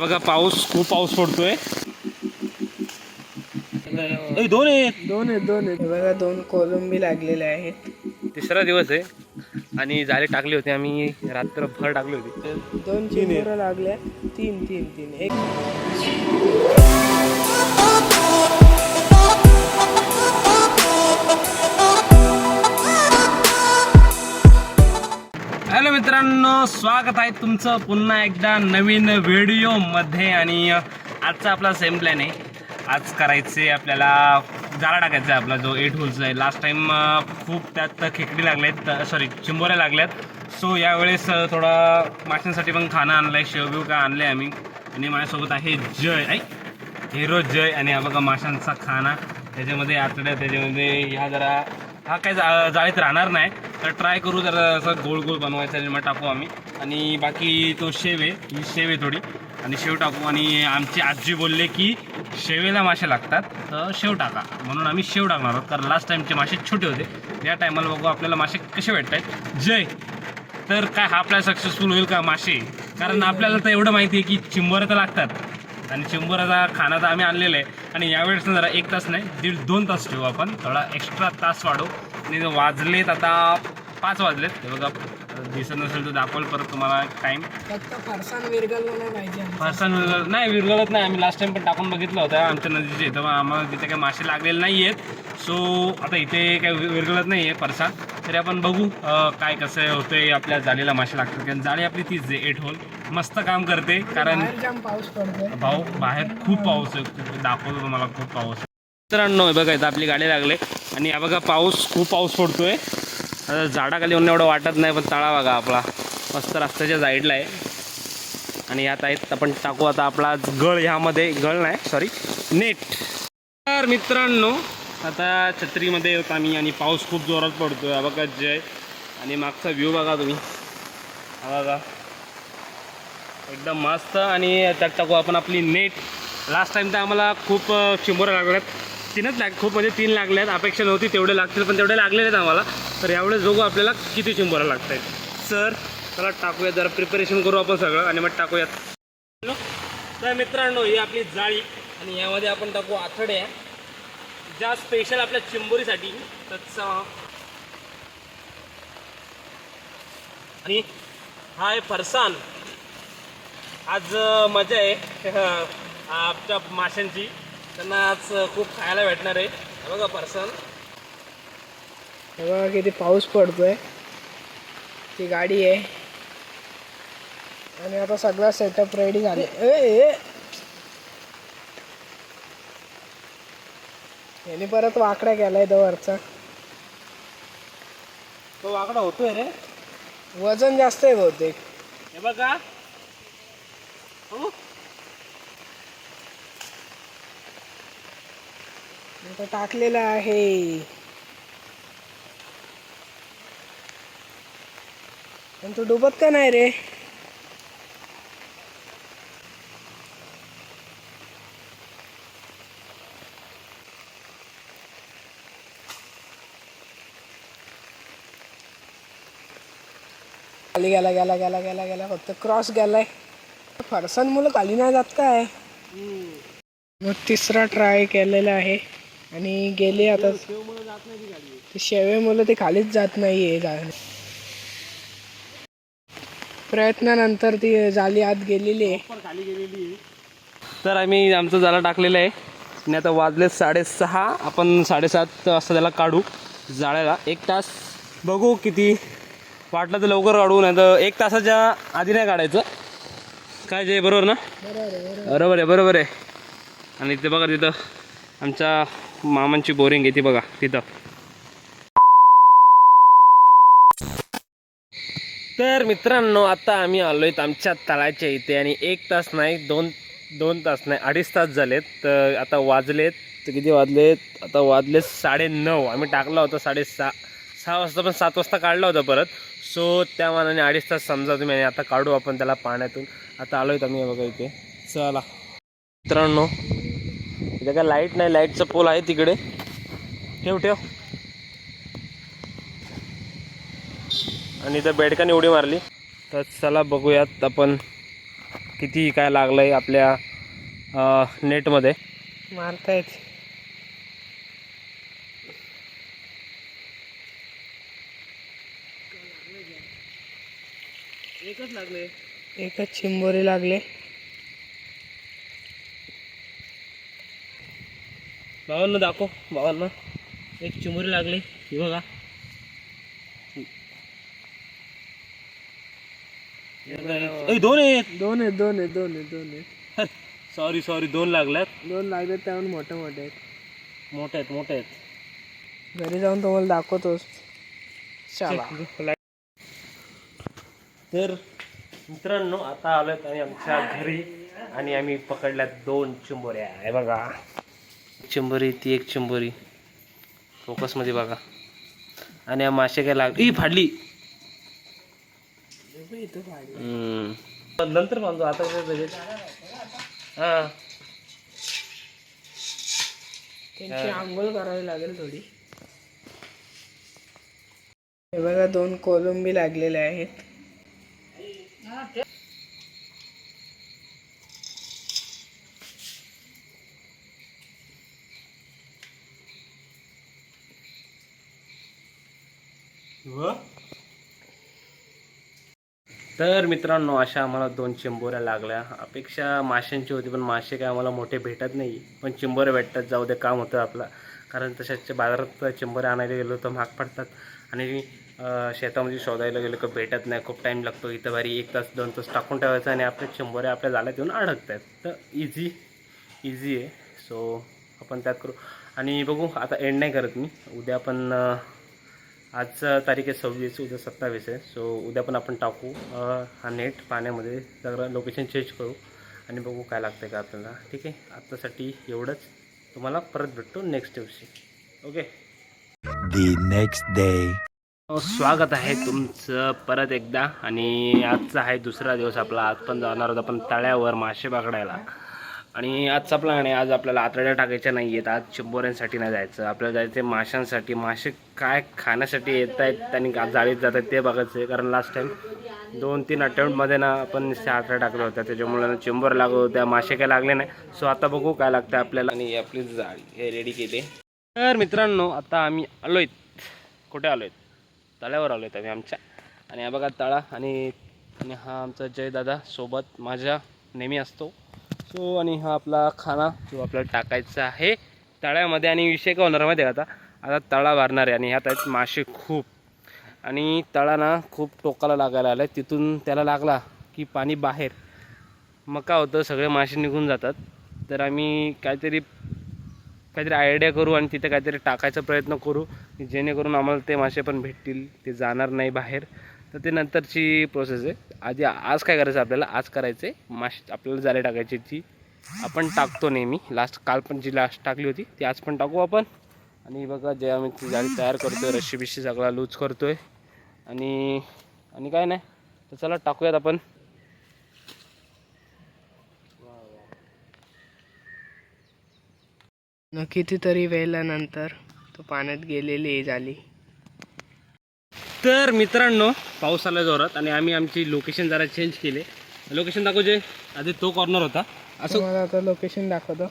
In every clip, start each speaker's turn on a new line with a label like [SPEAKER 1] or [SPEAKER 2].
[SPEAKER 1] बघा पाऊस खूप पाऊस पडतोय. दोन आहेत.
[SPEAKER 2] दोन आहेत दोन आहेत. बघा दोन कोलंबी लागलेले आहेत.
[SPEAKER 1] तिसरा दिवस आहे आणि जाळे टाकले होते आम्ही. रात्रभर टाकले होते.
[SPEAKER 2] दोन चिंबोरं लागल्या. तीन तीन तीन. एक
[SPEAKER 1] मित्रांनो स्वागत आहे तुमचं पुन्हा एकदा नवीन व्हिडिओमध्ये. आणि आजचा आपला सेम प्लॅन आहे. आज करायचे आपल्याला जाळा टाकायचा आहे आपला जो एट होलचा आहे. लास्ट टाईम खूप त्यात खेकडी लागल्यात सॉरी चिंबोऱ्या लागल्यात. सो यावेळेस थोडं थोडा माशांसाठी पण खाणं आणलं आहे शेवबिव का आणलं आहे आम्ही. आणि माझ्यासोबत आहे जय. ऐक हिरो जय. आणि हा बघा माशांचा खाना. त्याच्यामध्ये आतड्या त्याच्यामध्ये ह्या जरा हा काय जा जाळीत राहणार नाही. तर ट्राय करू जरा असं गोल गोल बनवायचं आणि मग टाकू आम्ही. आणि बाकी तो शेव आहे ही शेव आहे थोडी. आणि शेव टाकू. आणि आमची आजी बोलले की शेवेला मासे लागतात तर शेव टाका. म्हणून आम्ही शेव टाकणार आहोत कारण लास्ट टाईमचे मासे छोटे होते. या टायमाला बघू आपल्याला मासे कसे भेटत आहेत जय! तर काय हा आपल्याला सक्सेसफुल होईल का मासे? कारण आपल्याला तर एवढं माहिती आहे की चिंबर तर लागतात. आणि चिंबोऱ्याचा खाना तर आम्ही आणलेला आहे. आणि यावेळेस ना जरा एक तास नाही दीड दोन तास ठेवू आपण. थोडा एक्स्ट्रा तास वाढवू. आणि वाजलेत आता पाच वाजलेत. बघा दिसत नसेल तर दाखवल परत तुम्हाला टाईम
[SPEAKER 2] फरसाण विरगळलं नाही पाहिजे
[SPEAKER 1] फरसाण विरघळ नाही विरघळत नाही. आम्ही लास्ट टाइम पण टाकून बघितलं होतं. आमच्या नदीचे तर आम्हाला तिथे काही मासे लागलेले नाही आहेत सो आता इथे काही वि- विरघळत नाही आहे फरसाण तरी आपण बघू काय कसं होतंय आपल्या जाळीला मासे लागतात. कारण जाळी आपली तीच आहे एट होल मस्त काम करते कारण
[SPEAKER 2] पाऊस
[SPEAKER 1] भाऊ बाहेर खूप पाऊस आहे. दाखवतो तुम्हाला खूप पाऊस मित्रांनो बघा इथं आपली गाडी लागले. आणि हा बघा पाऊस खूप पाऊस पडतोय. आता झाडाखाली येऊन एवढं वाटत नाही पण तळा बघा आपला. मस्त रस्त्याच्या साईडला आहे. आणि यात आहेत आपण टाकू आता आपला गळ ह्यामध्ये. गळ नाही सॉरी नेट. तर मित्रांनो आता छत्रीमध्ये येतो आम्ही आणि पाऊस खूप जोरात पडतो आहे बघा जय. आणि मागचा व्ह्यू बघा तुम्ही. हा बघा. एकदम मस्त आणि त्यात टाकू आपण आपली नेट लास्ट टाइम तर आम्हाला खूप अ, चिंबोऱ्या लागल्यात. तीनच लाग खूप म्हणजे तीन लागल्यात. अपेक्षा नव्हती तेवढे लागतील पण तेवढे लागलेले आहेत आम्हाला. तर यावेळेस बघू आपल्याला किती चिंबोऱ्या लागत आहेत सर चला टाकूया जरा प्रिपरेशन करू आपण सगळं आणि मग टाकूयात. तर मित्रांनो ही आपली जाळी आणि यामध्ये आपण टाकू आथड्या ज्या स्पेशल आपल्या चिंबोरीसाठी त्याचा आणि हा आहे फरसाण आज मजा आहे. आमच्या माशांची. त्यांना आज खूप खायला भेटणार आहे. बघा फरसान.
[SPEAKER 2] हे बघा किती पाऊस पडतोय. ती गाडी आहे. आणि आता सगळा सेटअप रेडी झाले ए, याने परत वाकड्या केलाय तो वरचा.
[SPEAKER 1] तो वाकडा होतोय रे.
[SPEAKER 2] वजन जास्त आहे बहुतेक.
[SPEAKER 1] हे बघा. हो
[SPEAKER 2] टाकलेलं आहे. पण तू डुबत का नाही रे? खाली गेला गेला गेला गेला गेला फक्त क्रॉस गेलाय. फरसान मुलं खाली नाही जात काय? मग तिसरा ट्राय केलेला आहे. आणि गेले आता. ते शेवे मुलं ते खालीच जात नाहीये जा प्रयत्नानंतर ती जाली आत गेलेली आहे.
[SPEAKER 1] खाली गेलेली तर आम्ही आमचं झाला टाकलेलं आहे. आणि आता वाजले साडेसहा. आपण साडेसात वाजता त्याला काढू जाळ्याला. एक तास. बघू किती वाटलं तर लवकर काढू नाही तर एक तासाच्या आधी नाही काढायचं. काय जे बरोबर ना? बरोबर आहे बरोबर आहे. आणि इथे बघा तिथं आमच्या मामांची बोरिंग आहे ती बघा तिथं. तर मित्रांनो आता आम्ही आलो आहेत आमच्या तळाच्या इथे आणि एक तास नाही दोन दोन तास नाही अडीच तास झालेत. तर आता वाजलेत किती वाजलेत? आता वाजलेत साडे नऊ आम्ही टाकला होता साडेसहा. सहा वाजता पण सात वाजता काढला होता परत. सो त्या मानाने अडीच तास समजा तुम्ही आणि आता काढू आपण त्याला पाण्यातून. आता आलो आहेत आम्ही बघा इथे. चला. मित्रांनो इथे काय लाइट नाही लाईटचा पोल आहे तिकडे. ठेव ठेव. आणि इथं बेडकाने उडी मारली. तर चला बघूयात आपण किती काय लागलं आहे आपल्या नेटमध्ये नेटमध्ये
[SPEAKER 2] मारतायत.
[SPEAKER 1] लागले.
[SPEAKER 2] एकच चिंबोरी लागले.
[SPEAKER 1] भावांना दाखव भावांना. एक चिमुरी लागली ही बघा. ए, दोन आहेत.
[SPEAKER 2] दोन आहेत दोन आहेत दोन आहेत दोन आहेत.
[SPEAKER 1] सॉरी सॉरी दोन लागल्यात.
[SPEAKER 2] दोन लागले त्याहून मोठे मोठे आहेत.
[SPEAKER 1] मोठे आहेत मोठे आहेत.
[SPEAKER 2] घरी जाऊन तुम्हाला दाखवतोस चला.
[SPEAKER 1] तर मित्रांनो आता आलोय आणि आमच्या घरी आणि आम्ही पकडल्यात दोन चिंबोऱ्या. आहे बघा. चिंबोरी ती एक चिंबोरी. फोकसमध्ये बघा. आणि मासे काय लाग ई फाडली. नंतर बांधतो आता काय हा.
[SPEAKER 2] त्यांची आंघोळ करावी लागेल थोडी. हे बघा दोन कोलंबी लागलेले आहेत.
[SPEAKER 1] तर मित्रांनो अशा आम्हाला दोन चिंबोऱ्या लागल्या. अपेक्षा माशांची होती पण मासे काय आम्हाला मोठे भेटत नाही. पण चिंबोऱ्या भेटतात जाऊ दे काम होतं आपला. कारण तशाच बाजारात चिंबोऱ्या आणायला गेलो तर महाग पडतात. आणि शेतामध्ये शोधायला गेलो का भेटत नाही खूप टाईम लागतो. इथं भारी एक तास दोन तास टाकून ठेवायचा आणि आपल्या शंभर आपल्या झाल्यात येऊन अडकत आहेत तर इझी इझी आहे. सो आपण त्यात करू. आणि बघू आता एंड नाही करत मी. उद्या पण आज तारीख आहे सव्वीस उद्या सत्तावीस आहे. सो उद्या पण आपण टाकू. हा नेट पाण्यामध्ये सगळं लोकेशन चेंज करू. आणि बघू काय लागतं का आपल्याला. ठीक आहे? आत्तासाठी एवढंच. तुम्हाला परत भेटतो नेक्स्ट दिवशी. ओके
[SPEAKER 3] the नेक्स्ट डे हो,
[SPEAKER 1] स्वागत आहे तुमचं परत एकदा. आणि आजचा आहे दुसरा दिवस आपला. आज पण जाणार होता आपण तळ्यावर मासे पकडायला. आणि आजचा प्लॅन आहे आज आपल्याला आतड्या टाकायच्या नाही आहेत आज चिंबोऱ्यांसाठी नाही जायचं. आपल्याला जायचं आहे माशांसाठी. मासे काय खाण्यासाठी येत आहेत आणि का- जाळीत जात आहेत ते बघायचं आहे. कारण लास्ट टाईम दोन तीन अटेम्प्टमध्ये ना आपण नुसते आतड्या टाकल्या होत्या. त्याच्यामुळे ना चिंबर लागत होत्या. मासे काय लागले नाही. सो आता बघू काय लागतं आपल्याला. आणि आपली जाळी हे रेडी केली. तर मित्रांनो आता आम्ही आलोय कुठे आलोय तळ्यावर आलो आहेत आम्ही आमच्या. आणि हा बघा तळा आणि आणि हा आमचा जयदादा सोबत माझ्या नेहमी असतो. सो आणि हा आपला खाना जो आपल्याला टाकायचा आहे तळ्यामध्ये आणि विषय का होणार माहिती आहे आता? आता तळा भरणार आहे आणि ह्यात आहेत मासे खूप. आणि तळा ना खूप टोकाला लागायला आला आहे तिथून त्याला लागला की पाणी बाहेर. मग काय होतं सगळे मासे निघून जातात. तर आम्ही काहीतरी काहीतरी आयडिया करू आणि तिथे काहीतरी टाकायचा प्रयत्न करू. जेणेकरून आम्हाला ते मासे पण भेटतील. ते जाणार नाही बाहेर. तर ते नंतरची प्रोसेस आहे. आधी आज काय करायचं आपल्याला? आज करायचं आहे मासे. आपल्याला जाळे टाकायची ती आपण टाकतो नेहमी. लास्ट काल पण जी लास्ट टाकली होती ती आज पण टाकू आपण. आणि बघा जे आम्ही ती जाळी तयार करतो आहे रशी बिशी सगळा लूज करतो आहे आणि आणि काय नाही. तर चला टाकूयात आपण.
[SPEAKER 2] न कितीतरी वेळानंतर तो पाण्यात गेलेली झाली.
[SPEAKER 1] तर मित्रांनो पाऊस आला जोरात आणि आम्ही आमची लोकेशन जरा चेंज केले. लोकेशन दाखवजे आधी तो कॉर्नर होता. असं
[SPEAKER 2] तुम्हाला आता लोकेशन दाखवतो.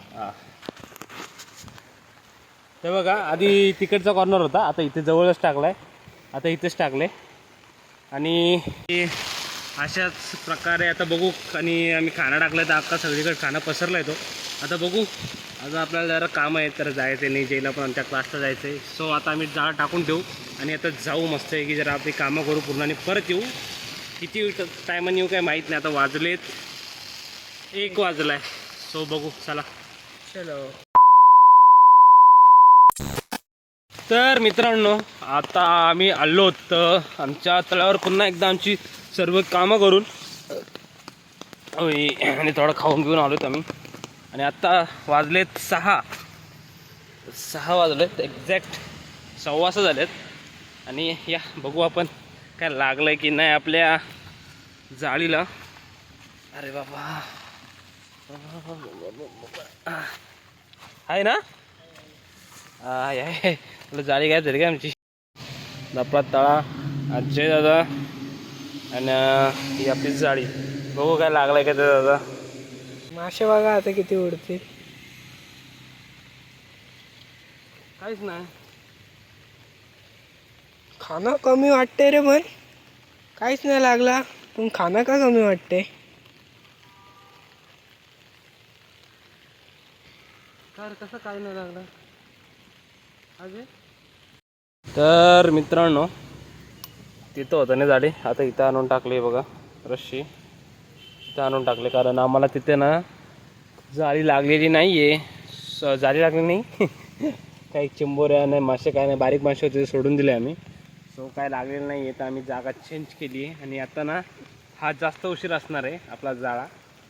[SPEAKER 1] ते बघा आधी तिकडचा कॉर्नर होता. आता इथे जवळच टाकलाय. आता इथेच टाकले. आणि अशाच प्रकारे आता बघू आणि आम्ही खाना टाकलाय तर अख्खा सगळीकडे खाना पसरला येतो आता बघू. आज आपल्याला जरा कामं आहेत तर जायचं आहे नाही जैला पण आमच्या क्लासला जायचं आहे सो आता आम्ही जाळं टाकून ठेवू आणि आता जाऊ मस्त आहे की जरा आपली कामं करू पूर्ण आणि परत येऊ. किती टायमाने येऊ काय माहीत नाही आता वाजलेत एक वाजलाय. सो बघू चला.
[SPEAKER 2] चलो.
[SPEAKER 1] तर मित्रांनो आता आम्ही आलो तर आमच्या तळ्यावर पुन्हा एकदा आमची सर्व कामं करून. आणि आणि थोडं खाऊन घेऊन आलो आम्ही. आणि आत्ता वाजलेत सहा. सहा वाजलेत एक्झॅक्ट सव्वासं झालेत. आणि या बघू आपण काय लागलं आहे की नाही आपल्या जाळीला. अरे बाबा. आहे ना? आय आहे. तुला जाळी काय झाली काय आमची? लपा तळा अजय दादा आणि ही आपली जाळी. बघू काय लागलाय का ते दादा.
[SPEAKER 2] मासे बघा आता किती उडतील.
[SPEAKER 1] काहीच नाही.
[SPEAKER 2] खाणं कमी वाटते रे पण काहीच नाही लागला. पण खाणं का कमी वाटते
[SPEAKER 1] कसं काय नाही लागलं? तर मित्रांनो तिथं होतं ना झाडे. आता इथं आणून टाकले बघा रश्शी तिथं आणून टाकले. कारण आम्हाला तिथे ना जाळी लागलेली नाही आहे जाळी लागली नाही. काही चिंबोऱ्या नाही मासे काय नाही बारीक मासे होते सोडून दिले आम्ही. सो काय लागलेलं नाही आहे तर आम्ही जागा चेंज केली आहे आणि आता ना हा जास्त उशीर असणार आहे आपला जाळा.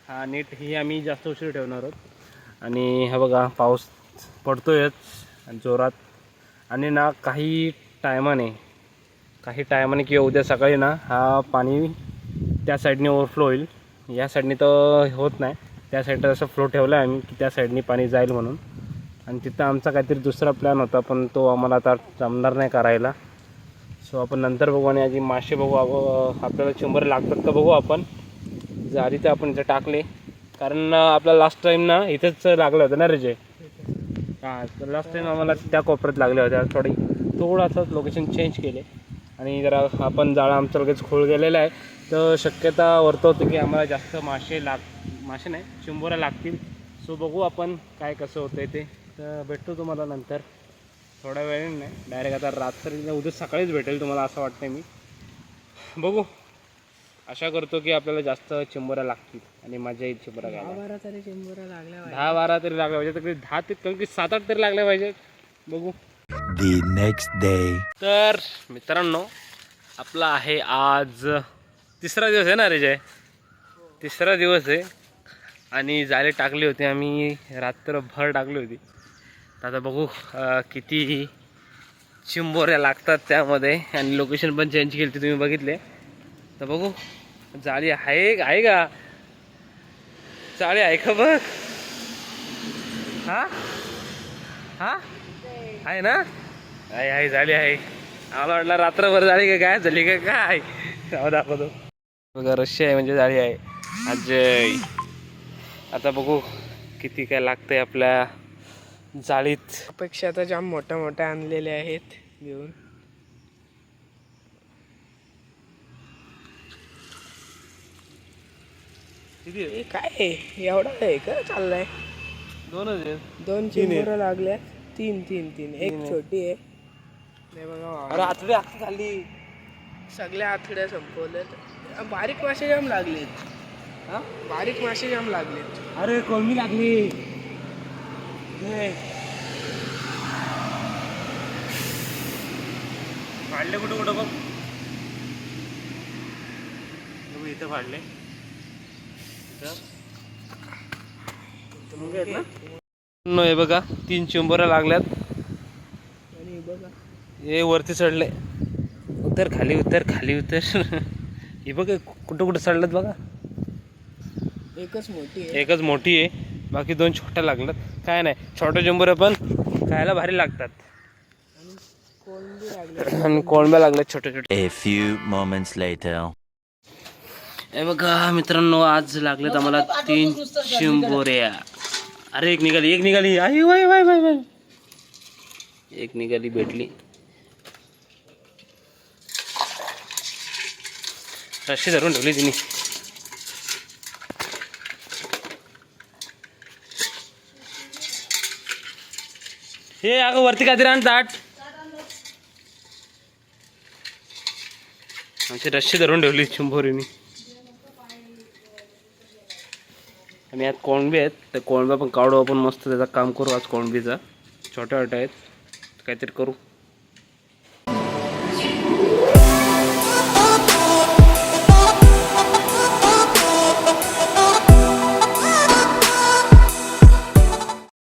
[SPEAKER 1] हा नीट ही आम्ही जास्त उशीर ठेवणार आहोत. आणि हा बघा पाऊस पडतोयच आणि जोरात. आणि ना काही टायमाने काही टायमाने किंवा उद्या सकाळी ना हा पाणी त्या साईडने ओव्हरफ्लो होईल. या साईडने तर होत नाही. त्या साईडला असं फ्लो ठेवला आहे आम्ही की त्या साईडने पाणी जाईल म्हणून. आणि तिथं आमचा काहीतरी दुसरा प्लॅन होता पण तो आम्हाला आता जमणार नाही करायला. सो आपण नंतर बघू आणि आधी मासे बघू. अगो- आपल्याला शंभर लागतात का बघू आपण. जारी तर आपण इथं टाकले. कारण आपला लास्ट टाईम ना इथेच लागलं होतं ना रे जे हां लास्ट टाईम आम्हाला त्या कोपऱ्यात लागले होते थोडी थोडंसं लोकेशन चेंज केले. आणि जरा आपण जाळा आमचा लगेच खोल गेलेला आहे. तर शक्यता वर्तवते की आम्हाला जास्त मासे लाग मासे नाही शंभर लागतील. सो बघू आपण काय कसं होतंय ते. तर भेटतो तुम्हाला नंतर. थोड्या वेळाने नाही डायरेक्ट आता रात्री उद्या सकाळीच भेटेल तुम्हाला असं वाटतंय मी. बघू. आशा करतो की आपल्याला जास्त चिंबोऱ्या लागतील आणि मजा येईल
[SPEAKER 2] दहा
[SPEAKER 1] घ्यायला
[SPEAKER 2] बारा तरी लागल्या
[SPEAKER 1] दहा बारा तरी लागल्या पाहिजे तर दहा ते कमी की सात आठ तरी लागल्या पाहिजेत. बघू.
[SPEAKER 3] The next day.
[SPEAKER 1] तर मित्रांनो आपला आहे आज तिसरा दिवस आहे ना रे जय? तिसरा दिवस आहे. आणि जाळे टाकले होते आम्ही रात्रभर टाकली होती. तर आता बघू किती चिंबोऱ्या लागतात त्यामध्ये. आणि लोकेशन पण चेंज केली तुम्ही बघितले. तर बघू जाळी आहे आहे का? जाळी आहे का बघ? हा? हा? आहे ना? आहे आहे झाली आहे आम्हाला वाटलं रात्रभर झाली का काय झाली का काय? दाखवतो बघा रशी आहे म्हणजे झाली आहे. अजय. आता बघू किती काय लागतंय आपल्या जाळीत.
[SPEAKER 2] अपेक्षा आता जाम मोठ्या मोठ्या आणलेले आहेत घेऊन काय आहे? एवढा आहे का? चाललाय.
[SPEAKER 1] दोनच
[SPEAKER 2] दोन चिंबोरं लागल्या तीन तीन तीन. एक छोटी आहे. हे बघा
[SPEAKER 1] अरे. आतडी आखी झाली.
[SPEAKER 2] सगळ्या आथड्या संपवल्यात. बारीक मासे जाम लागलेत.
[SPEAKER 1] हा?
[SPEAKER 2] बारीक मासे जाम लागलेत.
[SPEAKER 1] अरे कोळमी लागली. फाडले कुठं कुठं बघ. बघू इथं फाडले नो? हे बघा तीन चिंबोऱ्या लागल्यात.
[SPEAKER 2] हे
[SPEAKER 1] हे वरती चढले. उतर खाली उतर खाली उतर. हे बघ कुठं कुठं चढलेत बघा.
[SPEAKER 2] एकच मोठी आहे.
[SPEAKER 1] एकच मोठी आहे. बाकी दोन छोट्या लागल्यात. काय नाही छोट्या चिंबोऱ्या पण खायला भारी लागतात.
[SPEAKER 2] आणि कोळंबी लागले.
[SPEAKER 1] आणि कोळंब्या लागल्यात छोट्या छोट्या.
[SPEAKER 3] A few moments later.
[SPEAKER 1] हे बघा मित्रांनो आज लागलेत आम्हाला तीन चिंबोऱ्या अरे एक निघाली एक निघाली. आई वाय वाय वाय वाय. एक निघाली भेटली. रशी धरून ठेवली तिने. हे अगं वरती काहीतरी आण ताट. आमची रशी धरून ठेवली चिंभोरीनी आणि यात कोळंबी आहेत. त्या कोळंब्या पण काढू आपण मस्त. त्याचा काम करू आज कोळंबीचा. छोट्या छोट्या आहेत. काहीतरी करू.